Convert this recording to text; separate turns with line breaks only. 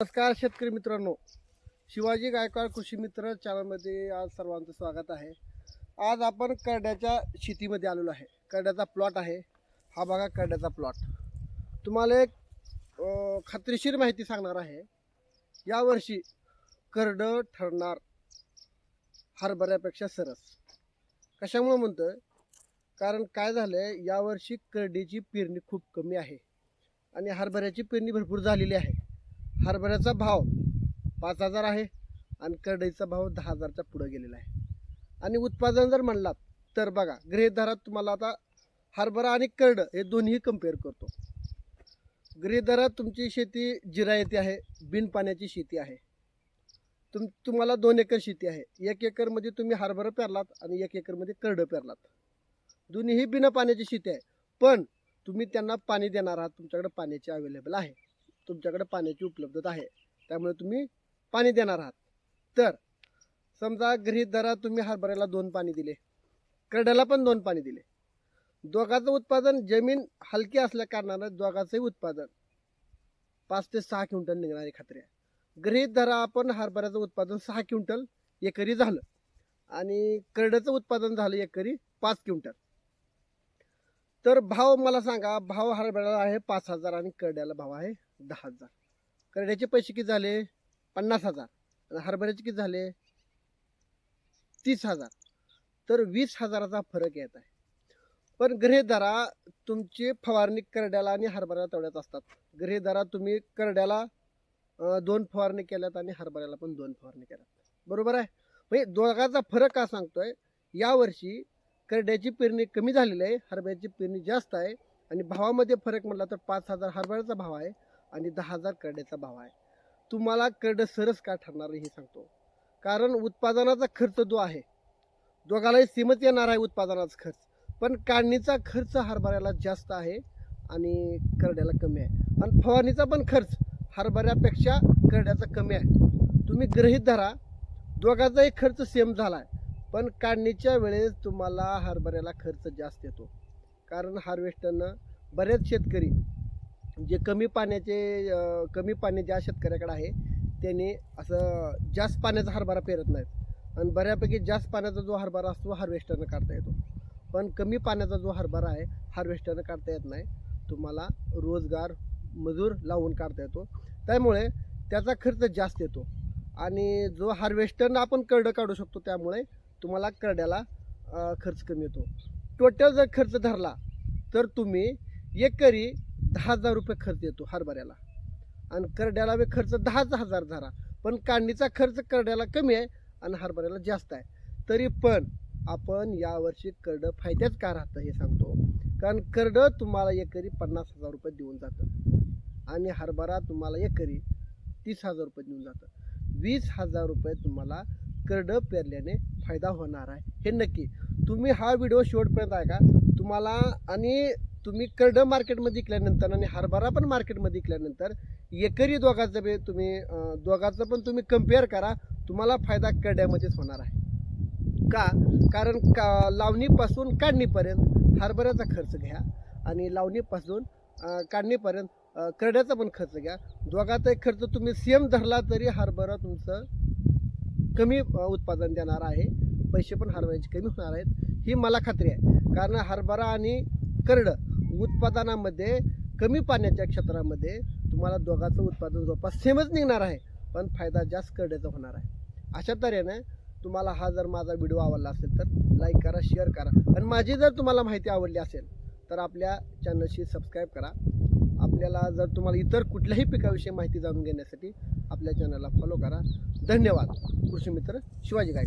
नमस्कार शेतकरी मित्रांनो. शिवाजी गायकवाड कृषी मित्र चॅनलमध्ये आज सर्वांचं स्वागत आहे. आज आपण करड्याच्या शेतीमध्ये आलेलो आहे. करड्याचा प्लॉट आहे. हा बघा करड्याचा प्लॉट. तुम्हाला एक खात्रीशीर माहिती सांगणार आहे. यावर्षी करडं ठरणार हरभऱ्यापेक्षा सरस. कशामुळं म्हणतं कारण काय झालं आहे यावर्षी करडीची पेरणी खूप कमी आहे. आणि हरभऱ्याची पेरणी भरपूर झालेली आहे. हरभऱ्याचा भाव पाच हजार आहे आणि करडईचा भाव दहा हजारच्या पुढं गेलेला आहे. आणि उत्पादन जर म्हणलात तर बघा गृहधारात तुम्हाला आता हरभरा आणि करड हे दोन्ही कंपेअर करतो. गृहधारात तुमची शेती जिरा आहे बिन पाण्याची शेती आहे. तुम तुम्हाला दोन एकर शेती आहे. एक एकरमध्ये तुम्ही हरभरा पेरलात आणि एक एकरमध्ये करडं पेरलात. दोन्हीही बिना पाण्याची शेती आहे. पण तुम्ही त्यांना पाणी देणार आहात तुमच्याकडे पाण्याची अवेलेबल आहे. तुमच्याकडे पाण्याची उपलब्धता आहे. त्यामुळे तुम्ही पाणी देणार आहात. तर समजा गृहित धरा तुम्ही हरभऱ्याला दोन पाणी दिले. करड्याला पण दोन पाणी दिले. दोघाचं उत्पादन जमीन हलकी असल्या कारणानं दोघाचंही उत्पादन पाच ते सहा क्विंटल निघणारी खात्री आहे. गृहित धरा आपण हरभऱ्याचं उत्पादन सहा क्विंटल एकरी झालं आणि करड्याचं उत्पादन झालं एकरी पाच क्विंटल. तर भाव मला सांगा भाव हरभऱ्याला आहे पाच हजार आणि करड्याला भाव आहे दहा हजार करड्याचे पैसे किती झाले? पन्नास हजार. आणि हरभऱ्याचे किती झाले? तीस हजार. तर वीस हजाराचा फरक येत आहे. पण गृहधरा तुमची फवारणी करड्याला आणि हरभऱ्याला तेवढ्याच असतात. गृहधरा तुम्ही करड्याला दोन फवारणी केल्यात आणि हरभऱ्याला पण दोन फवारणी केल्यात. बरोबर आहे? म्हणजे दोघाचा फरक का सांगतोय? यावर्षी करड्याची पेरणी कमी झालेली आहे हरभऱ्याची पेरणी जास्त आहे आणि भावामध्ये फरक म्हटला तर पाच हजार हरभऱ्याचा भाव आहे. आणि दहा हजार करड्याचा भाव आहे. तुम्हाला करडं सरस का ठरणार हे सांगतो. कारण उत्पादनाचा खर्च जो आहे दोघालाही सीमित येणार आहे उत्पादनाचा खर्च. पण काढणीचा खर्च हरभऱ्याला जास्त आहे आणि करड्याला कमी आहे. आणि फवारणीचा पण खर्च हरभऱ्यापेक्षा करड्याचा कमी आहे. तुम्ही गृहीत धरा दोघाचाही खर्च सेम झाला आहे पण काढणीच्या वेळेस तुम्हाला हरभऱ्याला खर्च जास्त येतो. कारण हार्वेस्टरनं बरेच शेतकरी जे कमी पाण्याचे कमी पाणी ज्या शेतकऱ्याकडे आहे त्यांनी असं जास्त पाण्याचा हरभरा पेरत नाहीत. आणि बऱ्यापैकी जास्त पाण्याचा जो हरभरा असतो हार्वेस्टरनं काढता येतो. पण कमी पाण्याचा जो हरभरा आहे हार्वेस्टरनं काढता येत नाही. तुम्हाला रोजगार मजूर लावून काढता येतो. त्यामुळे त्याचा खर्च जास्त येतो. आणि जो हार्वेस्टरनं आपण करडं काढू शकतो त्यामुळे तुम्हाला करड्याला खर्च कमी येतो. टोटल जर खर्च धरला तर तुम्ही एकरी दहा हजार रुपये खर्च येतो हरभऱ्याला. आणि करड्याला बी खर्च दहाच हजार झाला. पण काढणीचा खर्च करड्याला कमी आहे आणि हरभऱ्याला जास्त आहे. तरी पण आपण यावर्षी करडं फायद्यात का राहतं हे सांगतो. कारण करडं तुम्हाला एकरी पन्नास हजार रुपये देऊन जातं. आणि हरभरा तुम्हाला एकरी तीस हजार रुपये देऊन जातं. वीस हजार रुपये तुम्हाला करडं पेरल्याने फायदा होणार आहे हे नक्की. तुम्ही हा व्हिडिओ शेवटपर्यंत ऐका. तुम्हाला आणि तुम्ही करडं मार्केटमध्ये विकल्यानंतर आणि हरभरा पण मार्केटमध्ये विकल्यानंतर एकरी दोघांचं बे तुम्ही दोघांचं पण तुम्ही कंपेअर करा. तुम्हाला फायदा करड्यामध्येच होणार आहे. का? कारण का लावणीपासून काढणीपर्यंत हरभऱ्याचा खर्च घ्या आणि लावणीपासून काढणीपर्यंत करड्याचा पण खर्च घ्या. दोघाचाही खर्च तुम्ही सेम धरला तरी हरभरा तुमचं कमी उत्पादन देणार आहे. पैसे पण हरभऱ्याचे कमी होणार आहेत. ही मला खात्री आहे. कारण हरभरा आणि करडं उत्पादनामध्ये कमी पाण्याच्या क्षेत्रामध्ये तुम्हाला दोघाचं उत्पादन जवळपास सेमच निघणार आहे पण फायदा जास्त करड्याचा होणार आहे. अशा तऱ्हेनं तुम्हाला हा जर माझा व्हिडिओ आवडला असेल तर लाईक करा शेअर करा. आणि माझी जर तुम्हाला माहिती आवडली असेल तर आपल्या चॅनलशी सबस्क्राईब करा. आपल्याला जर तुम्हाला इतर कुठल्याही पिकाविषयी माहिती जाणून घेण्यासाठी आपल्या चॅनलला फॉलो करा. धन्यवाद. कृषी मित्र शिवाजी गायक